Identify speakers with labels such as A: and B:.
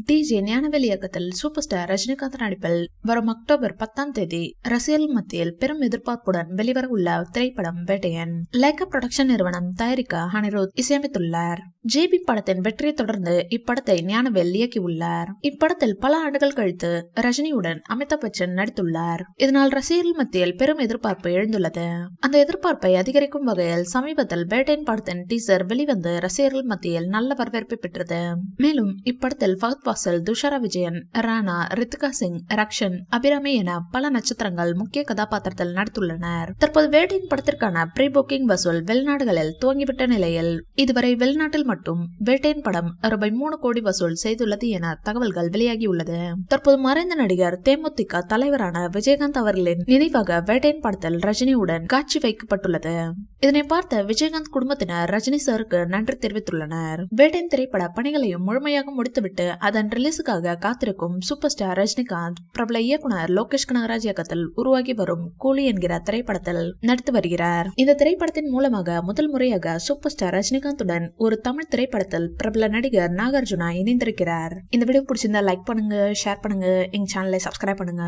A: DJ Gnanavel இயக்கத்தில் super star Rajinikanth நடிப்பில் வரும் அக்டோபர் பத்தாம் தேதி ரசிகர்கள் மத்தியில் பெரும் எதிர்பார்ப்புடன் வெளிவர உள்ள திரைப்படம் வேட்டையன். லைக்கா புரொடக்ஷன் நிறுவனம் தயாரிக்க அனிருத் இசையமைத்துள்ளார். ஜேபி படத்தின் வெற்றியை தொடர்ந்து இப்படத்தை ஞானவேல் இயக்கியுள்ளார் இப்படத்தில் பல ஆண்டுகள் கழித்து ரஜினியுடன் அமிதாப் பச்சன் நடித்துள்ளார். இதனால் ரசிகர்கள் மத்தியில் பெரும் எதிர்பார்ப்பு எழுந்துள்ளது. அந்த எதிர்பார்ப்பை அதிகரிக்கும் வகையில் சமீபத்தில் பேட்டைன் படத்தின் டீசர் வெளிவந்து ரசிகர்கள் மத்தியில் நல்ல வரவேற்பை பெற்றது. மேலும் இப்படத்தில் ஃபகத் வாசல் துஷாரா விஜயன் ராணா ரித்திகா சிங் ரக்ஷன் அபிராமி என பல நட்சத்திரங்கள் முக்கிய கதாபாத்திரத்தில் நடித்துள்ளனர். தற்போது வேட்டையின் படத்திற்கான ப்ரீ புக்கிங் வசூல் வெளிநாடுகளில் துவங்கிவிட்ட நிலையில் இதுவரை வெளிநாட்டில் மட்டும் வேட்டையின் படம் ரூபாய் மூணு கோடி வசூல் செய்துள்ளது என தகவல்கள் வெளியாகியுள்ளது. தற்போது மறைந்த நடிகர் தேமுதிக தலைவரான விஜயகாந்த் அவர்களின் நினைவாக வேட்டையின் படத்தில் ரஜினியுடன் காட்சி வைக்கப்பட்டுள்ளது. இதனை பார்த்த விஜயகாந்த் குடும்பத்தினர் ரஜினி சாருக்கு நன்றி தெரிவித்துள்ளனர். வேட்டையின் திரைப்பட பணிகளையும் முழுமையாக முடித்துவிட்டு அதன் ரிலீஸுக்காக காத்திருக்கும் சூப்பர் ஸ்டார் ரஜினிகாந்த் பிரபல இயக்குனர் லோகேஷ் கனகராஜ் இயக்கத்தில் உருவாகி வரும் கூலி என்கிற திரைப்படத்தில் நடித்து வருகிறார். இந்த திரைப்படத்தின் மூலமாக முதல் முறையாக சூப்பர் ஸ்டார் ரஜினிகாந்துடன் ஒரு தமிழ் தமிழ் திரைப்படத்தில் பிரபல நடிகர் நாகார்ஜுனா இணைந்திருக்கிறார். இந்த வீடியோ பிடிச்சிருந்தா லைக் பண்ணுங்க ஷேர் பண்ணுங்க எங்க சேனலை சப்ஸ்கிரைப் பண்ணுங்க.